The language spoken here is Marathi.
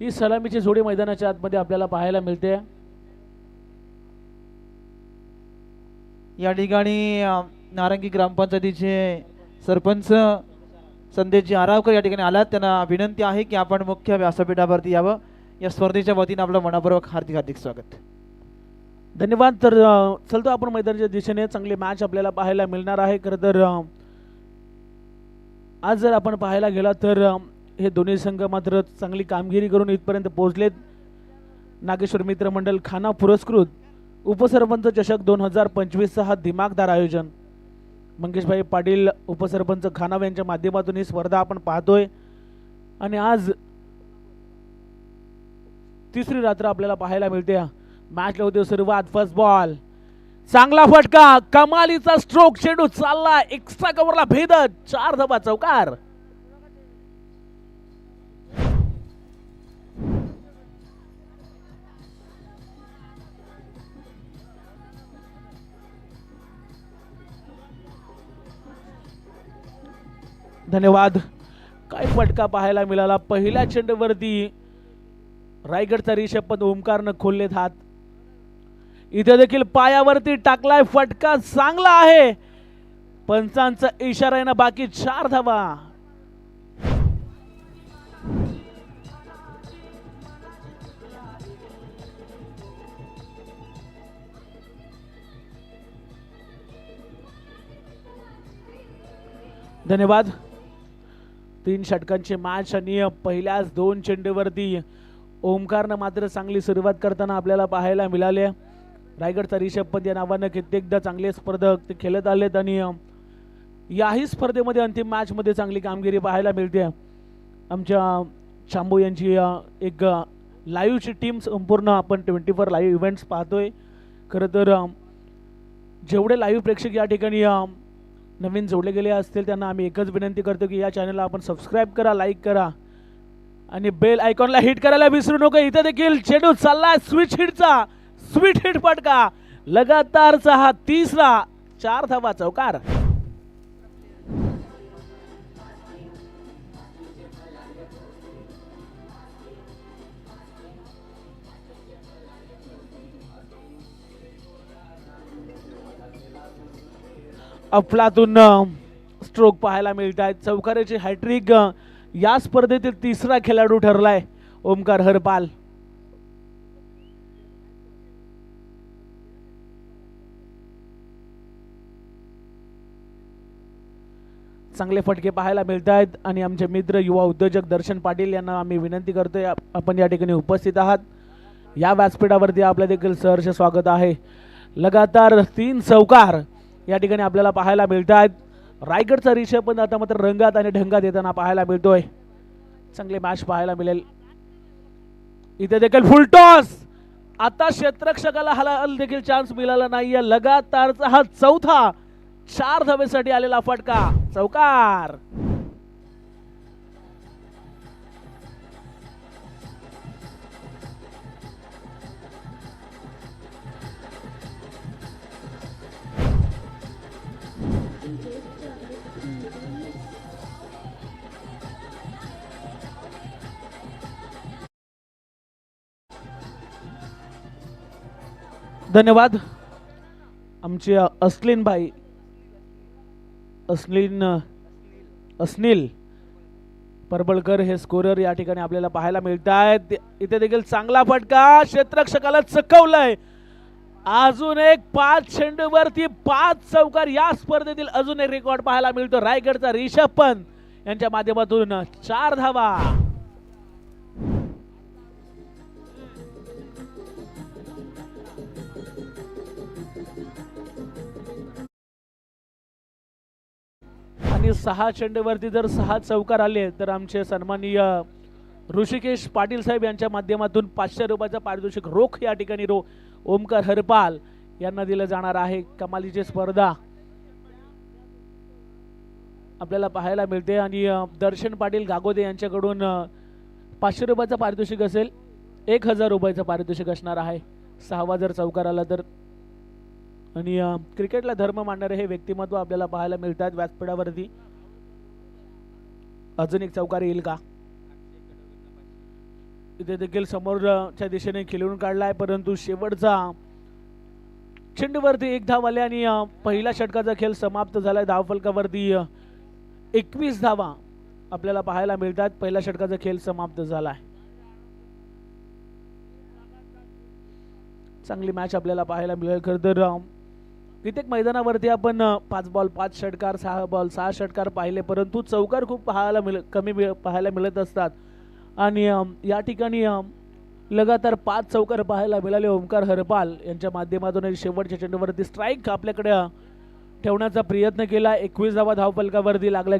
ही सलामीची जोडी मैदानाच्या आतमध्ये आपल्याला पाहायला मिळते. या ठिकाणी नारंगी ग्रामपंचायतीचे सरपंच संदेशजी आरावकर या ठिकाणी आलात. त्यांना विनंती आहे की आपण मुख्य व्यासपीठावरती यावं. या स्पर्धेच्या वतीनं आपलं मनापूर्वक हार्दिक हार्दिक स्वागत. धन्यवाद. तर चलतो आपण मैदानाच्या दिशेने. चांगली मॅच आपल्याला पाहायला मिळणार आहे. खरं तर आज जर आपण पाहायला गेला तर हे दोन्ही संघ मात्र चांगली कामगिरी करून इथपर्यंत पोहोचलेत. नागेश्वर मित्र मंडळ खाना पुरस्कृत. उपसरपंच चषक दोन हजार पंचवीसचा हा दिमागदार आयोजन. मंगेशभाई पाटील उपसरपंच खानाव यांच्या माध्यमातून ही स्पर्धा आपण पाहतोय. आणि आज तिसरी रात्र आपल्याला पाहायला मिळते. मॅच होते सुरुवात फर्स्ट बॉल चांगला फटका कमालीचा स्ट्रोक चेंडू चालला एक्स्ट्रा कव्हरला भेदत चार धबा चौकार. धन्यवाद. काय फटका पाहायला मिळाला. पहिल्या चेंडूवरती रायगडचा रिषभ पण ओमकारनं खोललेत हात. इथे देखील पायावरती टाकलाय फटका. चांगला आहे. पंचांचा इशारा आहे ना बाकी. चार धावा. धन्यवाद. तीन षटकांची मॅच आणि पहिल्याच दोन चेंडूवरती ओमकारनं मात्र चांगली सुरुवात करताना आपल्याला पाहायला मिळाले. रायगडचा रिषभ पंत या नावानं कित्येकदा चांगले स्पर्धक ते खेळत आलेत आणि याही स्पर्धेमध्ये अंतिम मॅचमध्ये चांगली कामगिरी पाहायला मिळते. आमच्या शांभू यांची एक लाईव्हची टीम संपूर्ण आपण ट्वेंटी फोर लाईव्ह इव्हेंट्स पाहतोय. खरं तर जेवढे लाईव्ह प्रेक्षक या ठिकाणी नवीन जोडले गेले असतील त्यांना आम्ही एकच विनंती करतो की या चॅनलला आपण सबस्क्राईब करा लाईक करा आणि बेल आयकॉनला हिट करायला विसरू नका. इथं देखील चेंडू चाललाय स्विच हिटचा स्वीट हिट फटका लगातारचा हा तिसरा चार धावा चौकार. अफलातून स्ट्रोक पाहायला मिळत आहेत चौकाऱ्याची हॅट्रिक या स्पर्धेतील तिसरा खेळाडू ठरलाय ओमकार हरपाल. चांगले फटके पाहायला मिळत आहेत आणि आमचे मित्र युवा उद्योजक दर्शन पाटील यांना आम्ही विनंती करतोय आपण या ठिकाणी उपस्थित आहात. या व्यासपीठावरती आपलं देखील सहर्ष स्वागत आहे. लगातार तीन चौकार या ठिकाणी आपल्याला पाहायला मिळत आहेत रायगडचा रिषभ पण आता मात्र रंगात आणि ढंगात येताना पाहायला मिळतोय. चांगले मॅच पाहायला मिळेल. इथे देखील फुल टॉस आता क्षेत्रक्षकाला हलाल देखील चान्स मिळाला नाहीये. लगातारचा हा चौथा चार धावेसाठी आलेला फटका. चौकार. धन्यवाद. आमचे अस्लिन भाई अस्लिन अस्निल परबळकर हे स्कोरर या ठिकाणी आपल्याला पाहायला मिळत आहेत इथे देखील चांगला फटका क्षेत्रक्षकाला चकवलाय. अजून एक पाच चेंडूवरती पाच चौकार या स्पर्धेतील अजून एक रेकॉर्ड पाहायला मिळतो. रायगडचा रिषभ पंत यांच्या माध्यमातून चार धावा. आणि सहा चेंडूवरती जर सहा चौकार आले तर आमचे सन्माननीय ऋषिकेश पाटील साहेब यांच्या माध्यमातून पाचशे रुपयाचा पारितोषिक रोख या ठिकाणी रो ओमकार हरपाल यांना दिलं जाणार आहे. कमालीची स्पर्धा आपल्याला पाहायला मिळते. आणि दर्शन पाटील गागोदे यांच्याकडून पाचशे रुपयाचं पारितोषिक असेल. एक हजार रुपयाचं पारितोषिक असणार आहे. सहावा जर चौकार आला तर आणि क्रिकेटला धर्म मानणारे हे व्यक्तिमत्व आपल्याला पाहायला मिळतात व्यासपीठावरती. अजून एक चौकार येईल का? इथे देखील समोरच्या दिशेने खेळून आहे परंतु शेवटचा चेंडूवरती एक धाव आले आणि पहिल्या षटकाचा खेळ समाप्त झालाय. धावफलकावरती एकवीस धावा आपल्याला पाहायला मिळतात. पहिल्या षटकाचा खेळ समाप्त झालाय. चांगली मॅच आपल्याला पाहायला मिळेल खरं तर कित्येक मैदानावरती आपण पाच बॉल पाच षटकार सहा बॉल सहा षटकार पाहिले परंतु चौकार खूप पाहायला मिळ कमी मिळ पाहायला मिळत असतात. आणि या ठिकाणी लगातार पाच चौकार पाहायला मिळाले ओमकार हरपाल यांच्या माध्यमातून शेवटच्या चेंडूवरती स्ट्राईक आपल्याकडे ठेवण्याचा प्रयत्न केला. एकवीस धावा धावफलकावरती लागल्या